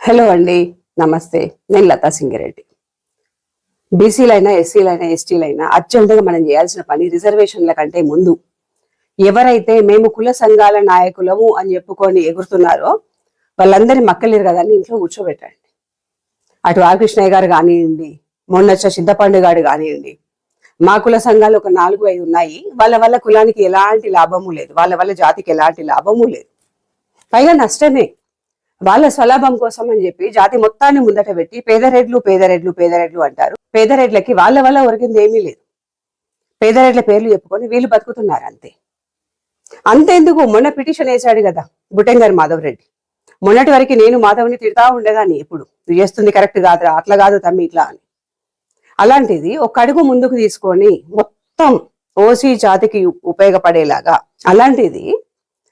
Hello అండి నమస్తే. నేను లతా సింగిరెడ్డి. బీసీలైనా ఎస్సీలైనా ఎస్టీలైనా అర్జెంటుగా మనం చేయాల్సిన పని రిజర్వేషన్ల కంటే ముందు. ఎవరైతే మేము కుల సంఘాల నాయకులము అని చెప్పుకొని ఎగురుతున్నారో వాళ్ళందరి మక్కలేరు కదా అని ఇంట్లో కూర్చోబెట్టండి. అటు ఆకృష్ణయ్య గారు కానివ్వండి మొన్నొచ్చ వచ్చే గారు కానివ్వండి మా కుల సంఘాలు ఒక నాలుగు ఐదు ఉన్నాయి. వాళ్ళ వల్ల కులానికి ఎలాంటి లాభము లేదు. వాళ్ళ వల్ల జాతికి ఎలాంటి లాభము లేదు. పైగా నష్టమే. వాళ్ళ స్వలాభం కోసం అని చెప్పి జాతి మొత్తాన్ని ముందట పెట్టి పేదరెడ్లు పేదరెడ్లు పేదరెడ్లు అంటారు. పేదరెడ్లకి వాళ్ళ వల్ల ఒరిగింది ఏమీ లేదు. పేదరెడ్ల పేర్లు చెప్పుకొని వీళ్ళు బతుకుతున్నారు అంతే. అంతేందుకు? మొన్న పిటిషన్ వేశాడు కదా బుటెంగారి మాధవ్ రెడ్డి. మొన్నటి వరకు నేను మాధవ్ని తిడతా ఉండేదాన్ని ఇప్పుడు నువ్వు చేస్తుంది కరెక్ట్ కాదురా అట్లా కాదు తమ్మి ఇట్లా అని. అలాంటిది ఒక అడుగు ముందుకు తీసుకొని మొత్తం ఓసీ జాతికి ఉపయోగపడేలాగా అలాంటిది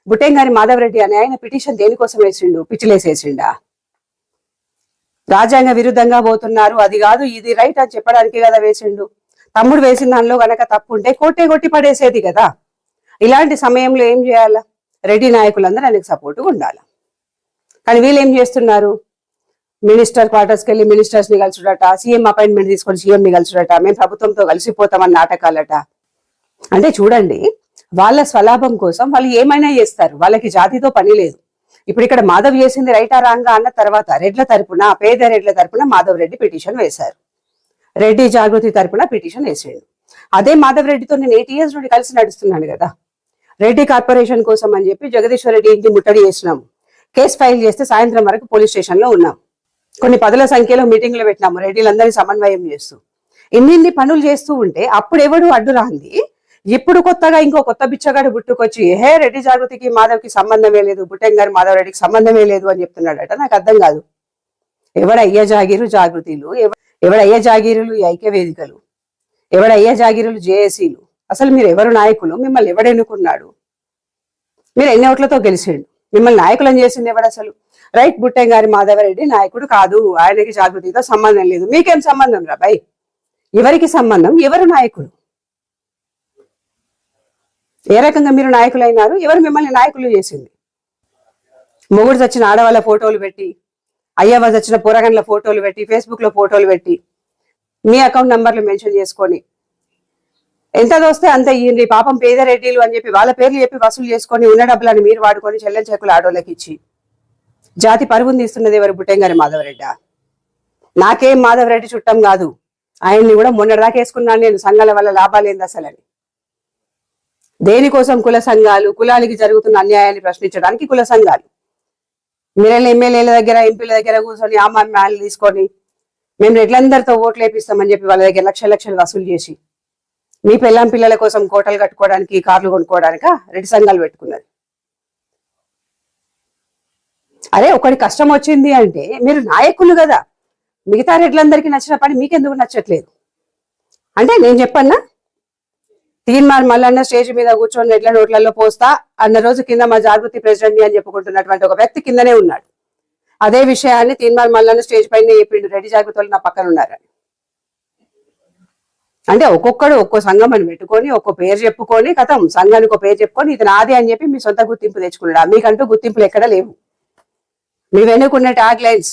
బుట్టెంగారి మాధవరెడ్డి అనే ఆయన పిటిషన్ దేనికోసం వేసిండు? పిచ్చిలేసేసిండా? రాజ్యాంగ విరుద్ధంగా పోతున్నారు. అది కాదు ఇది రైట్ అని చెప్పడానికి కదా వేసిండు. తమ్ముడు వేసిన దానిలో గనక తప్పు ఉంటే కోటే కొట్టి పడేసేది కదా. ఇలాంటి సమయంలో ఏం చేయాలా? రెడ్డి నాయకులందరూ ఆయనకు సపోర్టుగా ఉండాలి? కానీ వీళ్ళు ఏం చేస్తున్నారు? మినిస్టర్ క్వార్టర్స్కి వెళ్ళి మినిస్టర్స్ని కలుసుడట సీఎం అపాయింట్మెంట్ తీసుకొని సీఎం ని కలుసుడట మేము ప్రభుత్వంతో కలిసిపోతామని నాటకాలట. అంటే చూడండి వాళ్ళ స్వలాభం కోసం వాళ్ళు ఏమైనా చేస్తారు. వాళ్ళకి జాతితో పని లేదు. ఇప్పుడు ఇక్కడ మాధవ్ చేసింది రైటా రాంగా అన్న తర్వాత రెడ్ల తరపున పేద రెడ్ల తరపున మాధవ్ రెడ్డి పిటిషన్ వేశారు. రెడ్డి జాగృతి తరపున పిటిషన్ వేసాడు. అదే మాధవ్ రెడ్డితో నేను ఎయిట్ ఇయర్స్ నుండి కలిసి నడుస్తున్నాను కదా. రెడ్డి కార్పొరేషన్ కోసం అని చెప్పి జగదీశ్వర్ రెడ్డి ఇంటి ముట్టడి చేసినాము కేసు ఫైల్ చేస్తే సాయంత్రం వరకు పోలీస్ స్టేషన్లో ఉన్నాం. కొన్ని పదుల సంఖ్యలో మీటింగ్లు పెట్టినాము రెడ్డిలందరినీ సమన్వయం చేస్తూ. ఇన్నిన్ని పనులు చేస్తూ ఉంటే అప్పుడు ఎవడు అడ్డు రాంది? ఇప్పుడు కొత్తగా ఇంకో కొత్త బిచ్చగాడు పుట్టుకొచ్చి హే రెడ్డి జాగృతికి మాధవ్కి సంబంధమే లేదు బుట్టెంగారి మాధవ్ రెడ్డికి సంబంధమే లేదు అని చెప్తున్నాడట. నాకు అర్థం కాదు. ఎవడ అయ్య జాగీరు జాగృతిలు? ఎవడయ్య జాగీరులు? ఐక్య వేదికలు. ఎవడ అయ్య జాగీరులు? జేఏసీలు. అసలు మీరు ఎవరు నాయకులు? మిమ్మల్ని ఎవడెన్నుకున్నాడు మీరు ఎన్ని ఓట్లతో గెలిచిండు? మిమ్మల్ని నాయకులను చేసింది ఎవడు అసలు? రైట్ బుట్టెంగారి మాధవరెడ్డి నాయకుడు కాదు. ఆయనకి జాగృతితో సంబంధం లేదు. మీకేం సంబంధం రా బై? ఎవరికి సంబంధం? ఎవరు నాయకులు? ఏ రకంగా మీరు నాయకులు అయినారు ఎవరు మిమ్మల్ని నాయకులు చేసింది? మొగుడు చచ్చిన ఆడవాళ్ళ ఫోటోలు పెట్టి అయ్యవ చచ్చిన పోరగండ్ల ఫోటోలు పెట్టి ఫేస్బుక్లో ఫోటోలు పెట్టి మీ అకౌంట్ నంబర్లు మెన్షన్ చేసుకొని ఎంత దోస్తే అంత ఈ పాపం పేదరెడ్డిలు అని చెప్పి వాళ్ళ పేర్లు చెప్పి వసూలు చేసుకొని ఉన్న డబ్బులను మీరు వాడుకొని చెల్లెంచకులు ఆడవాళ్ళకి ఆడోళ్ళకి ఇచ్చి జాతి పరుగుని తీస్తున్నది ఎవరు బుట్టెంగారి మాధవరెడ్డి? నాకేం మాధవరెడ్డి చుట్టం కాదు. ఆయన్ని కూడా మొన్నటిదాకా వేసుకున్నాను నేను. సంఘాల వల్ల లాభాలేంది అసలని దేనికోసం కుల సంఘాలు కులానికి జరుగుతున్న అన్యాయాన్ని ప్రశ్నించడానికి కుల సంఘాలు. మీరెళ్ళి ఎమ్మెల్యేల దగ్గర ఎంపీల దగ్గర కూర్చొని ఆమాలు తీసుకొని మేము రెడ్లందరితో ఓట్లు వేపిస్తామని చెప్పి వాళ్ళ దగ్గర లక్షల లక్షలు వసూలు చేసి మీ పిల్లం పిల్లల కోసం కోటలు కట్టుకోవడానికి కార్లు కొనుక్కోవడానిక? రెడ్డి సంఘాలు పెట్టుకున్నది అరే ఒకటి కష్టం వచ్చింది అంటే మీరు నాయకులు కదా. మిగతా రెడ్లందరికీ నచ్చిన పని మీకెందుకు నచ్చట్లేదు? అంటే నేను చెప్పన్నా తీన్మార్ మల్లన్న స్టేజ్ మీద కూర్చొని నెట్ల నోట్లలో పోస్తా అన్న రోజు కింద మా జాగృతి ప్రెసిడెంట్ అని చెప్పుకుంటున్నటువంటి ఒక వ్యక్తి కిందనే ఉన్నాడు. అదే విషయాన్ని తీన్మార్ మల్లన్న స్టేజ్ పైన చెప్పిండు రెడ్డి జాగృతి నా పక్కన ఉన్నారని. అంటే ఒక్కొక్కడు ఒక్కో సంఘం అని పెట్టుకొని ఒక్కో పేరు చెప్పుకొని కథం సంఘానికి ఒక పేరు చెప్పుకొని ఇది నాది అని చెప్పి మీ సొంత గుర్తింపు తెచ్చుకున్నాడు. మీకంటూ గుర్తింపులు ఎక్కడ లేవు. మీ వెనుకున్న ట్యాగ్ లైన్స్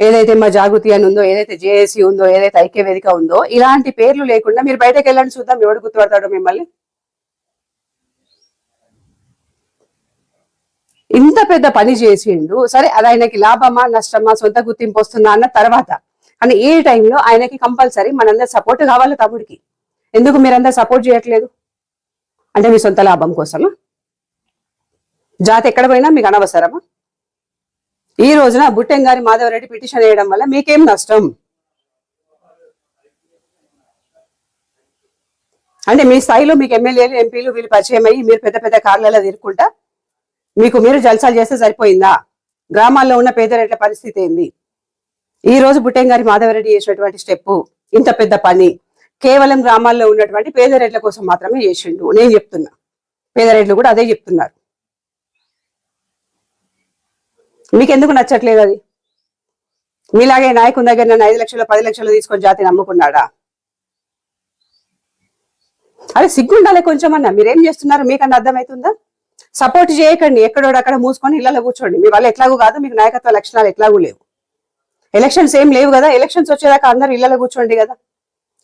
ఏదైతే మా జాగృతి అని ఉందో ఏదైతే జేఏసీ ఉందో ఏదైతే ఐక్య వేదిక ఉందో ఇలాంటి పేర్లు లేకుండా మీరు బయటకు వెళ్ళండి చూద్దాం ఎవడు గుర్తుపడతాడో మిమ్మల్ని. ఇంత పెద్ద పని చేసిండు సరే అది ఆయనకి లాభమా నష్టమా సొంత గుర్తింపు వస్తుందా అన్న తర్వాత. కానీ ఈ టైంలో ఆయనకి కంపల్సరీ మనందరూ సపోర్ట్ కావాలి తమ్ముడికి. ఎందుకు మీరందరూ సపోర్ట్ చేయట్లేదు? అంటే మీ సొంత లాభం కోసమా? జాతి ఎక్కడ పోయినా మీకు అనవసరమా? ఈ రోజున బుట్టెంగారి మాధవరెడ్డి పిటిషన్ వేయడం వల్ల మీకేం నష్టం? అంటే మీ స్థాయిలో మీకు ఎమ్మెల్యేలు ఎంపీలు వీళ్ళు పరిచయం అయ్యి మీరు పెద్ద పెద్ద కార్లలో తిరుక్కుంటా? మీకు మీరు జల్సాలు చేస్తే సరిపోయిందా? గ్రామాల్లో ఉన్న పేదరెడ్ల పరిస్థితి ఏంది? ఈ రోజు బుట్టెంగారి మాధవరెడ్డి చేసినటువంటి స్టెప్ ఇంత పెద్ద పని. కేవలం గ్రామాల్లో ఉన్నటువంటి పేదరెడ్ల కోసం మాత్రమే చేసిండు. నేను చెప్తున్నా. పేదరెడ్లు కూడా అదే చెప్తున్నారు. మీకు ఎందుకు నచ్చట్లేదు అది? మీలాగే నాయకుని దగ్గర నన్ను ఐదు లక్షలు పది లక్షలు తీసుకొని జాతిని అమ్ముకున్నాడా అదే సిగ్గుండాలి కొంచెం అన్న మీరేం చేస్తున్నారు? మీకన్నా అర్థమవుతుందా సపోర్ట్ చేయకండి. ఎక్కడోడు అక్కడ మూసుకొని ఇళ్ళలో కూర్చోండి. మీ వల్ల ఎట్లాగూ కాదు మీకు నాయకత్వ లక్షణాలు ఎట్లాగూ లేవు. ఎలక్షన్స్ ఏం లేవు కదా? ఎలక్షన్స్ వచ్చేదాకా అందరు ఇళ్ళలో కూర్చోండి కదా.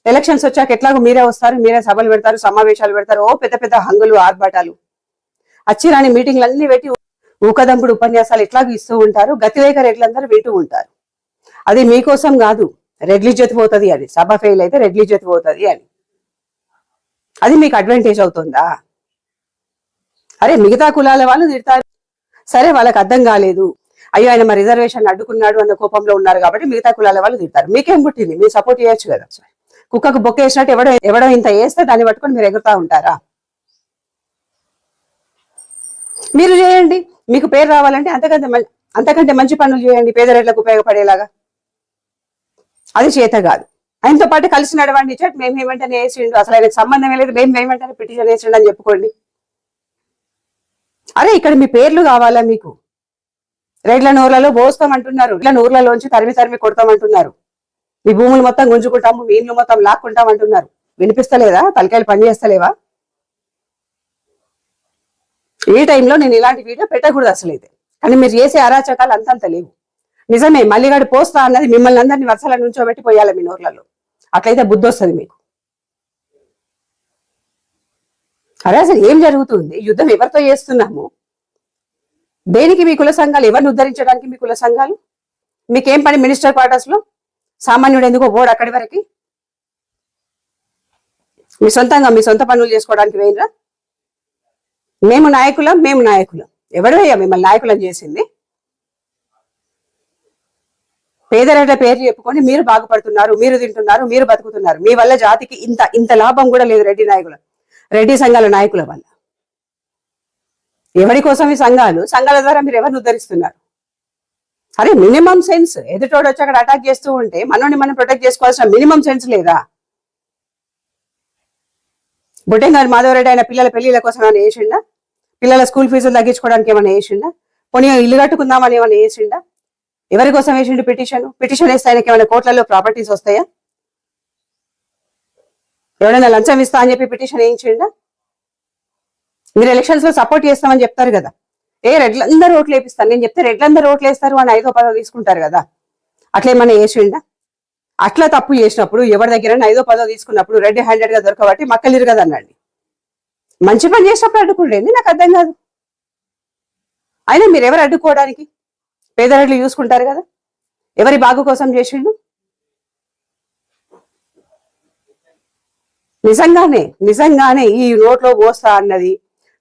ఎలక్షన్స్ వచ్చాక ఎట్లాగో మీరే వస్తారు? మీరే సభలు పెడతారు సమావేశాలు పెడతారు. ఓ పెద్ద పెద్ద హంగులు ఆర్భాటాలు. అచ్చిరాని మీటింగ్లు అన్ని పెట్టి ఊకదంపుడు ఉపన్యాసాలు ఎట్లాగూ ఇస్తూ ఉంటారు. గతివేగ రెడ్లందరూ వింటూ ఉంటారు. అది మీకోసం కాదు. రెడ్లీ జతి పోతుంది అది సభ ఫెయిల్ అయితే రెడ్లీ జతి పోతుంది అని. అది మీకు అడ్వాంటేజ్ అవుతుందా? అరే మిగతా కులాల వాళ్ళు తిడతారు. సరే వాళ్ళకి అర్థం కాలేదు. అయ్యో ఆయన మా రిజర్వేషన్ అడ్డుకున్నాడు అన్న కోపంలో ఉన్నారు కాబట్టి మిగతా కులాల వాళ్ళు తిడతారు. మీకేం పుట్టింది? మీరు సపోర్ట్ చేయొచ్చు కదా. కుక్కకు బొక్క వేసినట్టు ఎవడో ఎవడో ఇంత వేస్తే దాన్ని పట్టుకొని మీరు ఎగురుతా ఉంటారా? మీరు చేయండి. మీకు పేరు రావాలంటే అంతకంటే అంతకంటే మంచి పనులు చేయండి పేదరేట్లకు ఉపయోగపడేలాగా. అది చేత కాదు. ఆయనతో పాటు కలిసి నడవండి. చట్ మేము ఏమంటే వేసిండు. అసలు ఆయనకు సంబంధం లేదు. మేము ఏమంటే పిటిషన్ వేసిండు అని చెప్పుకోండి. అరే ఇక్కడ మీ పేర్లు కావాలా మీకు? రెడ్ల నూర్లలో పోస్తామంటున్నారు. ఇట్లా నూర్లలోంచి తరిమి తరిమి కొడతామంటున్నారు. మీ భూములు మొత్తం గుంజుకుంటాము. మీ ఇండ్లు మొత్తం లాక్కుంటాం అంటున్నారు వినిపిస్తలేదా? తలకాయలు పని చేస్తలేవా ఈ టైంలో నేను ఇలాంటి వీడియో పెట్టకూడదు అసలు అయితే. కానీ మీరు చేసే అరాచకాలు అంతంత లేవు. నిజమే మల్లిగాడు పోస్తా అన్నది మిమ్మల్ని అందరినీ వరుసల నుంచో పెట్టి పోయాలి మీ నోర్లలో. అట్లయితే బుద్ధి వస్తుంది మీకు. అరే అసలు ఏం జరుగుతుంది? యుద్ధం ఎవరితో చేస్తున్నాము? దేనికి మీ కుల సంఘాలు? ఎవరిని ఉద్ధరించడానికి మీ కుల సంఘాలు? మీకేం పని మినిస్టర్ క్వార్టర్స్లో సామాన్యుడు ఎందుకో ఓడు అక్కడి వరకు? మీ సొంతంగా మీ సొంత పనులు చేసుకోవడానికి వేయరా మేము నాయకులం మేము నాయకులం. ఎవరయ్యా మిమ్మల్ని నాయకులం చేసింది? పేదరెడ్ల పేరు చెప్పుకొని మీరు బాగుపడుతున్నారు మీరు తింటున్నారు మీరు బతుకుతున్నారు. మీ వల్ల జాతికి ఇంత ఇంత లాభం కూడా లేదు రెడ్డి నాయకుల రెడ్డి సంఘాల నాయకుల వల్ల. ఎవరి కోసం ఈ సంఘాలు? సంఘాల ద్వారా మీరు ఎవరిని ఉద్ధరిస్తున్నారు? అరే మినిమం సెన్స్. ఎదుటోడు వచ్చి అక్కడ అటాక్ చేస్తూ ఉంటే మనోని మనం ప్రొటెక్ట్ చేసుకోవాల్సిన మినిమం సెన్స్ లేదా? బుట్టెంగారి మాధవరెడ్డి ఆయన పిల్లల పెళ్ళిల కోసం ఏమైనా వేసిండా పిల్లల స్కూల్ ఫీజులు తగ్గించుకోవడానికి ఏమైనా వేసిండా పోనీ ఇల్లు కట్టుకుందామని ఏమైనా వేసిండా ఎవరి కోసం వేసిండు పిటిషన్? పిటిషన్ వేస్తే ఆయనకి ఏమైనా కోట్లలో ప్రాపర్టీస్ వస్తాయా? ఎవరైనా లంచం ఇస్తా అని చెప్పి పిటిషన్ వేయించిండా? మీరు ఎలక్షన్స్లో సపోర్ట్ చేస్తామని చెప్తారు కదా. ఏ రెడ్లందరూ ఓట్లు వేపిస్తాను నేను చెప్తే రెడ్లందరూ ఓట్లు వేస్తారు అని ఐదో పదో తీసుకుంటారు కదా. అట్లా ఏమన్నా వేసిండా అట్లా తప్పు చేసినప్పుడు ఎవరి దగ్గర ఐదో పదో తీసుకున్నప్పుడు రెడ్ హ్యాండెడ్గా దొరకబట్టి మక్కలిరు కదా అన్నాడు. మంచి పని చేసినప్పుడు అడ్డుకుండేది నాకు అర్థం కాదు. అయినా మీరు ఎవరు అడ్డుకోవడానికి? పేదరెడ్లు చూసుకుంటారు కదా. ఎవరి బాగు కోసం చేసిండు? నిజంగానే నిజంగానే ఈ నోట్లో పోస్తా అన్నది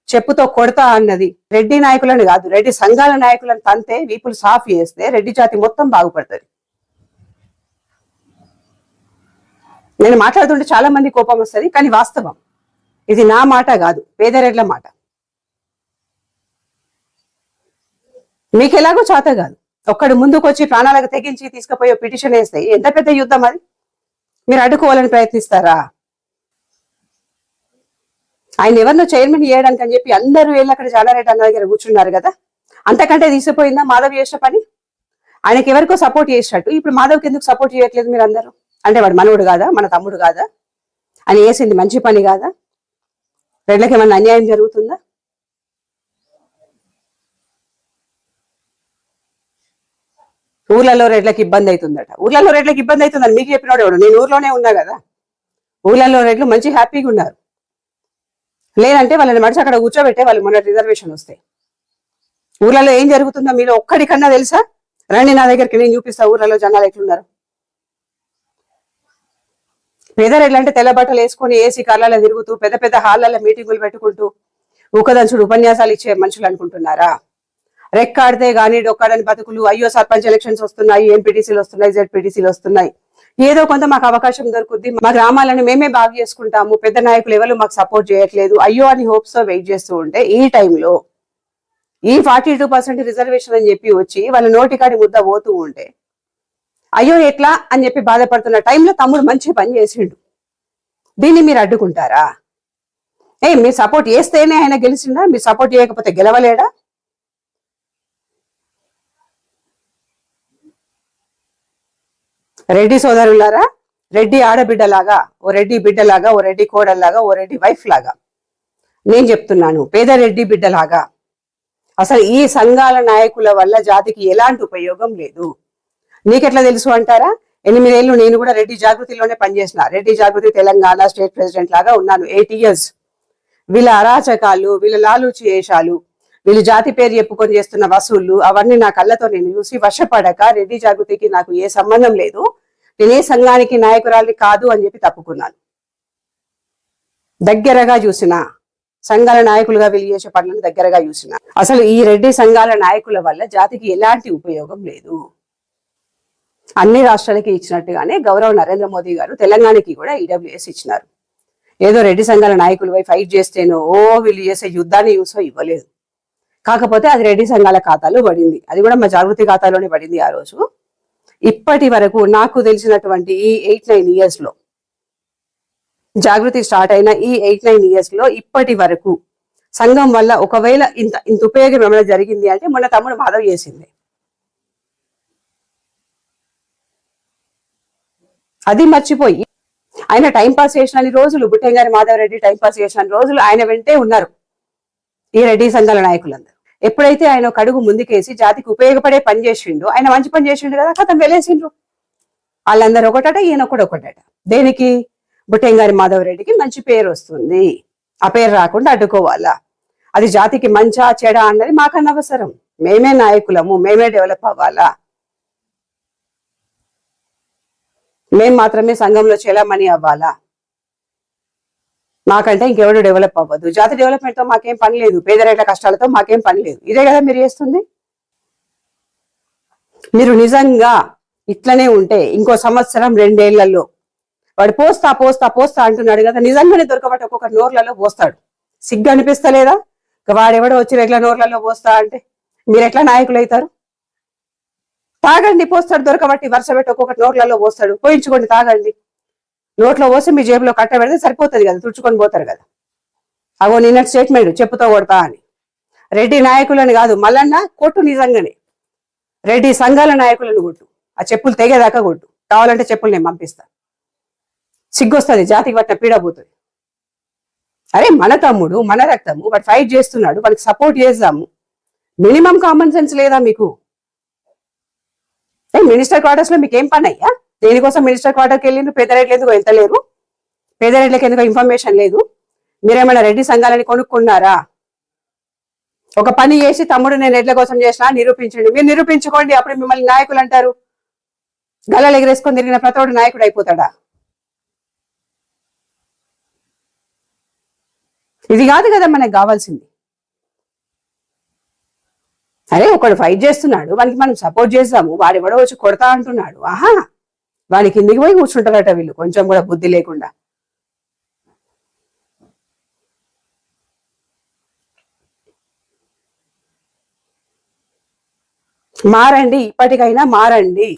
చెప్పుతో కొడతా అన్నది రెడ్డి నాయకులను కాదు రెడ్డి సంఘాల నాయకులను తంతే వీపులు సాఫ్ చేస్తే రెడ్డి జాతి మొత్తం బాగుపడుతుంది. నేను మాట్లాడుతుంటే చాలా మంది కోపం వస్తుంది కానీ వాస్తవం. ఇది నా మాట కాదు పేదరెడ్ల మాట. మీకు ఎలాగో చేత కాదు. ఒక్కడు ముందుకు వచ్చి ప్రాణాలకు తెగించి తీసుకుపోయే పిటిషన్ వేస్తే ఎంత పెద్ద యుద్ధం అది? మీరు అడ్డుకోవాలని ప్రయత్నిస్తారా? ఆయన ఎవరినో చైర్మన్ చేయడానికి అని చెప్పి అందరూ వెళ్ళి అక్కడ జానారెడ్డి అన్న దగ్గర కూర్చున్నారు కదా? అంతకంటే తీసిపోయిందా మాధవ్ చేసిన పని? ఆయనకి ఎవరికో సపోర్ట్ చేసినట్టు. ఇప్పుడు మాధవ్కి ఎందుకు సపోర్ట్ చేయట్లేదు మీరు అందరూ అంటే వాడు మనవుడు కాదా? మన తమ్ముడు కాదా? అని వేసింది మంచి పని కాదా? రెడ్లకి ఏమన్నా అన్యాయం జరుగుతుందా? ఊర్లలో రెడ్లకి ఇబ్బంది అవుతుందట. ఊర్లలో రెడ్లకి ఇబ్బంది అవుతుందని మీకు చెప్పినోడు ఎవడు? నేను ఊర్లోనే ఉన్నా కదా. ఊర్లలో రెడ్లు మంచి హ్యాపీగా ఉన్నారు. లేదంటే వాళ్ళని మనిషి అక్కడ కూర్చోబెట్టే వాళ్ళు మొన్న రిజర్వేషన్ వస్తాయి. ఊర్లలో ఏం జరుగుతుందో మీరు ఒక్కడికన్నా తెలుసా? రండి నా దగ్గరికి నేను చూపిస్తా ఊర్లలో జనాలు ఎట్లున్నారు. పేదరు అంటే తెల్ల బట్టలు వేసుకొని ఏసీ కార్లలో తిరుగుతూ పెద్ద పెద్ద హాళ్ళలో మీటింగులు పెట్టుకుంటూ ఊకదంచుడు ఉపన్యాసాలు ఇచ్చే మనుషులు అనుకుంటున్నారా? రెక్కాడితే గానీ డొక్కాడని బతుకులు అయ్యో సర్పంచ్ ఎలక్షన్స్ వస్తున్నాయి ఎంపీటీసీలు వస్తున్నాయి జెడ్పీటీసీలు వస్తున్నాయి. ఏదో కొంత మాకు అవకాశం దొరుకుద్ది. మా గ్రామాలను మేమే బాగు చేసుకుంటాము. పెద్ద నాయకులు ఎవరు మాకు సపోర్ట్ చేయట్లేదు. అయ్యో అని హోప్స్తో వెయిట్ చేస్తూ ఉంటే ఈ టైంలో ఈ ఫార్టీ టూ పర్సెంట్ రిజర్వేషన్ అని చెప్పి వచ్చి వాళ్ళ నోటికాడి ముద్ద పోతూ ఉంటే అయ్యో ఎట్లా అని చెప్పి బాధపడుతున్న టైంలో తమ్ముడు మంచి పని చేసిండు. దీన్ని మీరు అడ్డుకుంటారా? ఏ మీరు సపోర్ట్ చేస్తేనే ఆయన గెలిచిండా? మీరు సపోర్ట్ చేయకపోతే గెలవలేడా? రెడ్డి సోదరులారా రెడ్డి ఆడబిడ్డలాగా ఓ రెడ్డి బిడ్డలాగా ఓ రెడ్డి కోడల్లాగా ఓ రెడ్డి వైఫ్ లాగా నేను చెప్తున్నాను పేద రెడ్డి బిడ్డలాగా. అసలు ఈ సంఘాల నాయకుల వల్ల జాతికి ఎలాంటి ఉపయోగం లేదు. నీకెట్లా తెలుసు అంటారా? ఎనిమిదేళ్ళు నేను కూడా రెడ్డి జాగృతిలోనే పనిచేసిన. రెడ్డి జాగృతి తెలంగాణ స్టేట్ ప్రెసిడెంట్ లాగా ఉన్నాను. Eight years. వీళ్ళ అరాచకాలు వీళ్ళ లాలూచి వేషాలు వీళ్ళు జాతి పేరు చెప్పుకొని చేస్తున్న వసూళ్ళు అవన్నీ నా కళ్ళతో నేను చూసి వశపడక రెడ్డి జాగృతికి నాకు ఏ సంబంధం లేదు. నేను ఏ సంఘానికి నాయకురాలి కాదు అని చెప్పి తప్పుకున్నాను. దగ్గరగా చూసిన సంఘాల నాయకులుగా వీళ్ళు చేసే పనులను దగ్గరగా చూసిన. అసలు ఈ రెడ్డి సంఘాల నాయకుల వల్ల జాతికి ఎలాంటి ఉపయోగం లేదు. అన్ని రాష్ట్రాలకి ఇచ్చినట్టుగానే గౌరవ నరేంద్ర మోదీ గారు తెలంగాణకి కూడా ఈడబ్ల్యూఎస్ ఇచ్చినారు. ఏదో రెడ్డి సంఘాల నాయకులు పోయి ఫైట్ చేస్తేనో ఓ వీళ్ళు చేసే యుద్ధాన్ని యూసో ఇవ్వలేదు. కాకపోతే అది రెడ్డి సంఘాల ఖాతాలో పడింది. అది కూడా మా జాగృతి ఖాతాలోనే పడింది ఆ రోజు. ఇప్పటి వరకు నాకు తెలిసినటువంటి ఈ ఎయిట్ నైన్ ఇయర్స్లో జాగృతి స్టార్ట్ అయిన ఈ ఎయిట్ నైన్ ఇయర్స్లో ఇప్పటి వరకు సంఘం వల్ల ఒకవేళ ఇంత ఇంత ఉపయోగం ఏమైనా జరిగింది అంటే మొన్న తమ్ముడు మాధవ్ చేసింది. అది మర్చిపోయి ఆయన టైం పాస్ చేసిన రోజులు బుట్టంగారి మాధవరెడ్డి టైం పాస్ చేసిన రోజులు ఆయన వెంటే ఉన్నారు ఈ రెడ్డి సంఘాల నాయకులందరూ. ఎప్పుడైతే ఆయన ఒక అడుగు ముందుకేసి జాతికి ఉపయోగపడే పని చేసిండు ఆయన మంచి పని చేసిండు కదా కథం వెళ్ళేసిండ్రు వాళ్ళందరూ ఒకటట ఈయన కూడా ఒకటట. దేనికి? బుట్టంగారి మాధవరెడ్డికి మంచి పేరు వస్తుంది. ఆ పేరు రాకుండా అడ్డుకోవాలా? అది జాతికి మంచా చెడా అన్నది మాకన్న అవసరం. మేమే నాయకులము మేమే డెవలప్ అవ్వాలా? మేం మాత్రమే సంఘంలో చెలమని అవ్వాలా? మాకంటే ఇంకెవడు డెవలప్ అవ్వద్దు జాతి డెవలప్మెంట్తో మాకేం పని లేదు. పేదరేట్ల కష్టాలతో మాకేం పని లేదు. ఇదే కదా మీరు చేస్తుంది? మీరు నిజంగా ఇట్లనే ఉంటే ఇంకో సంవత్సరం రెండేళ్ళలో వాడు పోస్తా పోస్తా పోస్తా అంటున్నాడు కదా నిజంగానే దొరకబట్టి ఒక్కొక్క నోర్లలో పోస్తాడు. సిగ్గు అనిపిస్తలేదా? వాడెవడో వచ్చి ఎట్లా నోర్లలో పోస్తా అంటే మీరు ఎట్లా నాయకులు అవుతారు తాగండి పోస్తాడు దొరకబట్టి వరుస పెట్టి ఒక్కొక్కటి నోట్లలో పోస్తాడు. పోయించుకోండి తాగండి. నోట్లో పోసి మీ జేబులో కట్ట పెడితే సరిపోతుంది కదా తుడుచుకొని పోతారు కదా. అగో నిన్న స్టేట్మెంట్ చెప్పుతో కొడతా అని. రెడ్డి నాయకులని కాదు మల్లన్న కొట్టు నిజంగానే. రెడ్డి సంఘాల నాయకులను కొట్టు. ఆ చెప్పులు తెగేదాకా కొట్టు. కావాలంటే చెప్పులు నేను పంపిస్తా. సిగ్గొస్తుంది జాతికి పట్టిన పీడ పోతుంది. అరే మన తమ్ముడు మన రక్తము వాడు ఫైట్ చేస్తున్నాడు వాడికి సపోర్ట్ చేద్దాము. మినిమం కామన్ సెన్స్ లేదా మీకు? మినిస్టర్ క్వార్టర్స్లో మీకు ఏం పని అయ్యా? దేనికోసం మినిస్టర్ క్వార్టర్కి వెళ్ళిండ్రు? పేదరెడ్లు ఎందుకు వెళ్తలేరు పేదరెడ్లకి ఎందుకు ఇన్ఫర్మేషన్ లేదు. మీరేమైనా రెడ్డి సంఘాలని కొనుక్కున్నారా? ఒక పని చేసి తమ్ముడు నేను రెడ్ల కోసం చేసినా నిరూపించండి. మీరు నిరూపించుకోండి అప్పుడు మిమ్మల్ని నాయకులు అంటారు. గల్లలు ఎగరేసుకొని తిరిగిన ప్రతోడు నాయకుడు అయిపోతాడా? ఇది కాదు కదా మనకు కావాల్సింది. అరే ఒకడు ఫైట్ చేస్తున్నాడు వానికి మనం సపోర్ట్ చేద్దాము వాడు ఎవడో వచ్చి కొడతా అంటున్నాడు. ఆహా వాడి కిందికి పోయి కూర్చుంటారట వీళ్ళు కొంచెం కూడా బుద్ధి లేకుండా. మారండి ఇప్పటికైనా మారండి.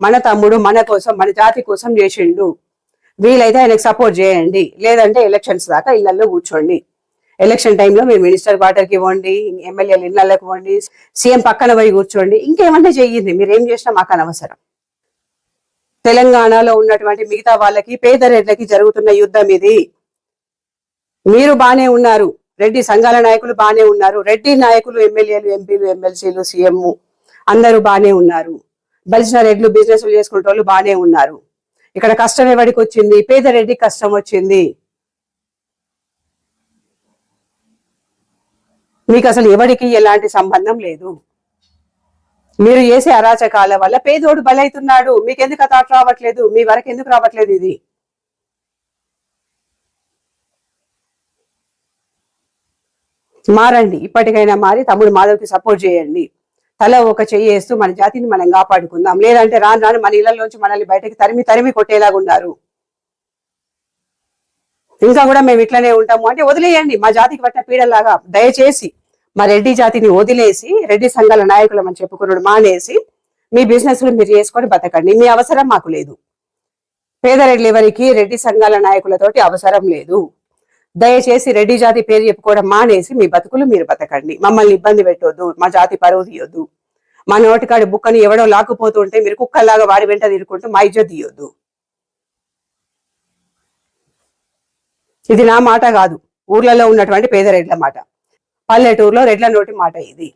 మన తమ్ముడు మన కోసం మన జాతి కోసం చేసిండు. వీలైతే ఆయనకు సపోర్ట్ చేయండి. లేదంటే ఎలక్షన్స్ దాకా ఇళ్ళలో కూర్చోండి. ఎలక్షన్ టైంలో మీరు మినిస్టర్ వాటర్కి ఇవ్వండి ఎమ్మెల్యేలు ఇళ్ళకి ఇవ్వండి సీఎం పక్కన పోయి కూర్చోండి ఇంకేమన్నా చెయ్యండి. మీరు ఏం చేసినా మాకు అనవసరం. తెలంగాణలో ఉన్నటువంటి మిగతా వాళ్ళకి పేద రెడ్లకి జరుగుతున్న యుద్ధం ఇది. మీరు బానే ఉన్నారు. రెడ్డి సంఘాల నాయకులు బానే ఉన్నారు. రెడ్డి నాయకులు ఎమ్మెల్యేలు ఎంపీలు ఎమ్మెల్సీలు సీఎం అందరూ బానే ఉన్నారు. బలిసిన రెడ్లు బిజినెస్లు చేసుకునే వాళ్ళు బానే ఉన్నారు. ఇక్కడ కష్టం ఎవరికి వచ్చింది? పేద రెడ్డి కష్టం వచ్చింది. మీకు అసలు ఎవరికి ఎలాంటి సంబంధం లేదు. మీరు చేసే అరాచకాల వల్ల పేదోడు బలైతున్నాడు. మీకు ఎందుకు థాట్ రావట్లేదు? మీ వరకు ఎందుకు రావట్లేదు ఇది? మారండి. ఇప్పటికైనా మారి తమ్ముడు మాధవ్కి సపోర్ట్ చేయండి. తల ఒక చెయ్యి వేస్తూ మన జాతిని మనం కాపాడుకుందాం. లేదంటే రాను రాను మన ఇళ్ళలోంచి మనల్ని బయటకి తరిమి తరిమి కొట్టేలాగా ఉన్నారు ఇంకా కూడా మేము ఇట్లనే ఉంటాము. అంటే వదిలేయండి మా జాతికి పట్టిన పీడలాగా దయచేసి మా రెడ్డి జాతిని వదిలేసి రెడ్డి సంఘాల నాయకులం అని చెప్పుకున్నాడు మానేసి మీ బిజినెస్ మీరు చేసుకొని బతకండి. మీ అవసరం మాకు లేదు. పేదరెడ్లు ఎవరికి రెడ్డి సంఘాల నాయకులతోటి అవసరం లేదు. దయచేసి రెడ్డి జాతి పేరు చెప్పుకోవడం మానేసి మీ బతుకులు మీరు బతకండి. మమ్మల్ని ఇబ్బంది పెట్టొద్దు మా జాతి పరువు తీయొద్దు. మా నోటికాడి బుక్కని ఎవడో లాక్కుపోతుంటే మీరు కుక్కల్లాగా వాడి వెంట తిరుకుంటూ మా ఇజ్జత్ తీయొద్దు. ఇది నా మాట కాదు. ఊర్లలో ఉన్నటువంటి పేద రెడ్ల మాట. పల్లెటూరులో రెడ్ల నోటి మాట ఇది.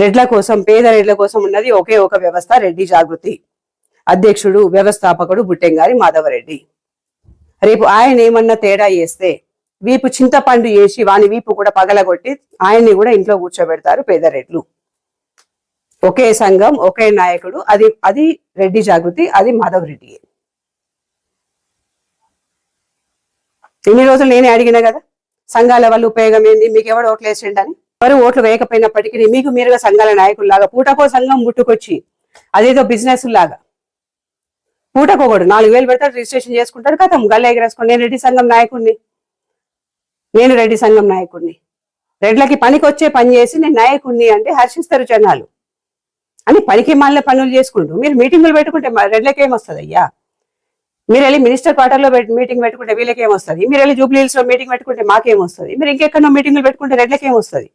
రెడ్ల కోసం పేద రెడ్ల కోసం ఉన్నది ఒకే ఒక వ్యవస్థ రెడ్డి జాగృతి. అధ్యక్షుడు వ్యవస్థాపకుడు బుట్టెంగారి మాధవరెడ్డి. రేపు ఆయన ఏమన్నా తేడా చేస్తే వీపు చింతపండు వేసి వాని వీపు కూడా పగలగొట్టి ఆయన్ని కూడా ఇంట్లో కూర్చోబెడతారు పేదరెడ్లు ఒకే సంఘం ఒకే నాయకుడు అది అది రెడ్డి జాగృతి అది మాధవ్ రెడ్డి ఇన్ని రోజులు నేనే అడిగినా కదా? సంఘాల వల్ల ఉపయోగం ఏంది? మీకు ఎవడు ఓట్లు వేసిండని? ఎవరు ఓట్లు వేయకపోయినప్పటికీ మీకు మీరుగా సంఘాల నాయకుల్లాగా పూటకో సంఘం ముట్టుకొచ్చి అదేదో బిజినెస్ లాగా. పూటకోకూడదు నాలుగు వేలు పెడతాడు రిజిస్ట్రేషన్ చేసుకుంటాడు కథం గల్ల ఎగరేసుకోండి నేను రెడ్డి సంఘం నాయకుడిని నేను రెడ్డి సంఘం నాయకుడిని రెడ్లకి పనికి వచ్చే పని చేసి నేను నాయకుడిని అంటే హర్షిస్తారు జనాలు. అని పనికి మళ్ళీ పనులు చేసుకుంటూ మీరు మీటింగులు పెట్టుకుంటే మా రెడ్లకి ఏమొస్తుంది అయ్యా మీరు వెళ్ళి మినిస్టర్ క్వార్టర్లో మీటింగ్ పెట్టుకుంటే వీళ్ళకి ఏమొస్తుంది? మీరు వెళ్ళి జూబ్లీ హిల్స్లో మీటింగ్ పెట్టుకుంటే మాకేమొస్తుంది? మీరు ఇంకెక్కడో మీటింగ్లు పెట్టుకుంటే రెడ్లకి ఏమొస్తుంది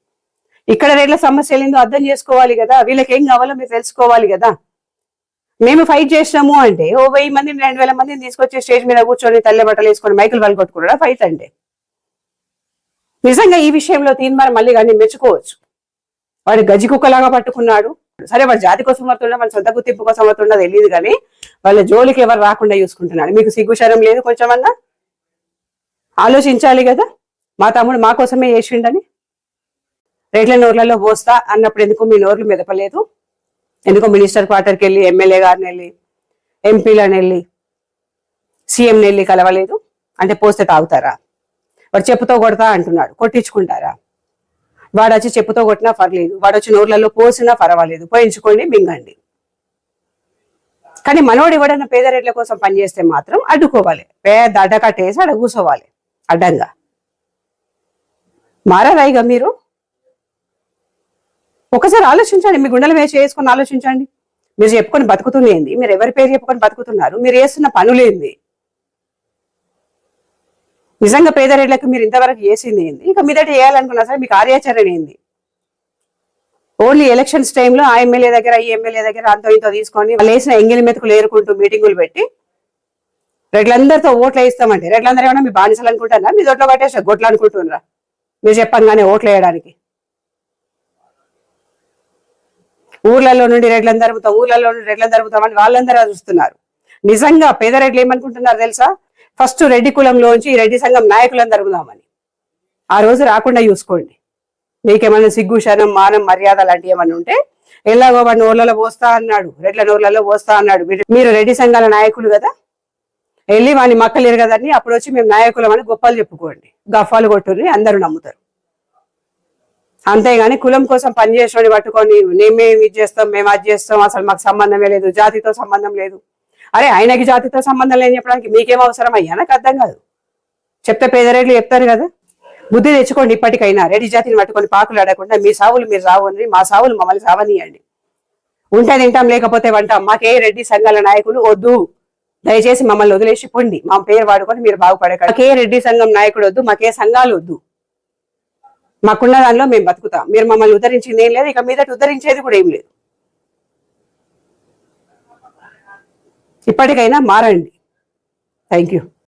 ఇక్కడ రెడ్ల సమస్య ఏందో అర్థం చేసుకోవాలి కదా వీళ్ళకి ఏం కావాలో మీరు తెలుసుకోవాలి కదా. మేము ఫైట్ చేసినాము అంటే ఓ వెయ్యి మందిని రెండు వేల మందిని తీసుకొచ్చి స్టేజ్ మీద కూర్చొని తల్లి బట్టలు వేసుకొని మైకులు వాళ్ళు ఫైట్ అంటే. నిజంగా ఈ విషయంలో తీన్మార్ మళ్ళీ కానీ మెచ్చుకోవచ్చు. వాడు గజి కుక్కలాగా పట్టుకున్నాడు. సరే వాళ్ళ జాతి కోసం వస్తున్నా వాళ్ళ సొంత గుర్తింపు కోసం వస్తున్నా తెలియదు కానీ వాళ్ళ జోలికి ఎవరు రాకుండా చూసుకుంటున్నాడు మీకు సిగ్గుశరం లేదు కొంచెం అన్నా ఆలోచించాలి కదా? మా తమ్ముడు మా కోసమే చేసిండని? రేట్ల నోర్లలో పోస్తా అన్నప్పుడు ఎందుకు మీ నోర్లు మెదపలేదు? ఎందుకో మినిస్టర్ క్వార్టర్కి వెళ్ళి ఎమ్మెల్యే గారిని వెళ్ళి ఎంపీలను వెళ్ళి సీఎంని వెళ్ళి కలవలేదు? అంటే పోస్తే తాగుతారా? వాడు చెప్పుతో కొడతా అంటున్నాడు కొట్టించుకుంటారా? వాడు వచ్చి చెప్పుతో కొట్టినా పర్లేదు వాడు వచ్చి నోర్లలో పోసినా పర్వాలేదు. పోయించుకోండి మింగండి. కానీ మనోడు ఎవడన్నా పేద రేట్ల కోసం పనిచేస్తే మాత్రం అడ్డుకోవాలి. పేద అడ్డకట్టేసి అడ కూర్చోవాలి అడ్డంగా. మారారా ఇక మీరు? ఒకసారి ఆలోచించండి మీ గుండెల మీద చేసుకొని ఆలోచించండి. మీరు చెప్పుకొని బతుకుతుంది మీరు ఎవరి పేరు చెప్పుకొని బతుకుతున్నారు? మీరు చేస్తున్న పనులేంది నిజంగా పేదరెడ్లకు మీరు ఇంతవరకు చేసింది ఏంది? ఇక మీదట చేయాలనుకున్నా సరే మీ కార్యాచరణ ఏంది? ఓన్లీ ఎలక్షన్స్ టైంలో ఆ ఎమ్మెల్యే దగ్గర ఈ ఎమ్మెల్యే దగ్గర అంతో ఇంతో తీసుకొని వాళ్ళు వేసిన ఎంగిలి మెతుకులు ఏరుకుంటూ మీటింగులు పెట్టి రెడ్లందరితో ఓట్లు వేయిస్తామంటే రెడ్లందరూ ఏమన్నా మీ బానిసలు అనుకుంటారా? మీ దొట్లో పట్టేసి గొట్లు అనుకుంటున్నారా? మీరు చెప్పంగానే ఓట్లు వేయడానికి. ఊర్లలో నుండి రెడ్లను తరుపుతాం ఊర్లలో నుండి రెడ్లను తరుపుతాం అని వాళ్ళందరూ చూస్తున్నారు నిజంగా పేద రెడ్లు ఏమనుకుంటున్నారు తెలుసా? ఫస్ట్ రెడ్డి కులంలోంచి రెడ్డి సంఘం నాయకులను తరుగుదామని ఆ రోజు రాకుండా చూసుకోండి. మీకేమైనా సిగ్గు శనం మానం మర్యాద లాంటివి ఏమైనా ఉంటే ఎలాగో వాడి నోర్లలో పోస్తా అన్నాడు రెడ్ల నోర్లలో పోస్తా అన్నాడు. మీరు- మీరు రెడ్డి సంఘాల నాయకులు కదా? వెళ్ళి వాని మక్కలేరు కదండి అప్పుడు వచ్చి మేము నాయకులం అని గొప్పలు చెప్పుకోండి. గఫాలు కొట్టుని అందరూ నమ్ముతారు. అంతేగాని కులం కోసం పనిచేసేవాడిని పట్టుకొని మేమేం ఇది చేస్తాం మేము అది చేస్తాం అసలు మాకు సంబంధమే లేదు జాతితో సంబంధం లేదు. అరే ఆయనకి జాతితో సంబంధం లేని చెప్పడానికి మీకేం అవసరం అయ్యా? నాకు అర్థం కాదు. చెప్తే పేదరేట్లు చెప్తారు కదా. బుద్ధి తెచ్చుకోండి ఇప్పటికైనా. రెడ్డి జాతిని పట్టుకొని పాకులు ఆడకుండా మీ సావులు మీరు సావని మా సావులు మమ్మల్ని సావనియండి. ఉంటే తింటాం లేకపోతే వంటాం. మాకే రెడ్డి సంఘాల నాయకులు వద్దు. దయచేసి మమ్మల్ని వదిలేసి పొండి. మా పేరు వాడుకొని మీరు బాగుపడకండి. మాకే రెడ్డి సంఘం నాయకుడు వద్దు మాకే సంఘాలు వద్దు. మాకున్న దానిలో మేము బతుకుతాం. మీరు మమ్మల్ని ఉద్ధరించింది ఏం లేదు ఇక మీదట ఉద్ధరించేది కూడా ఏం లేదు. ఇప్పటికైనా మారండి. Thank you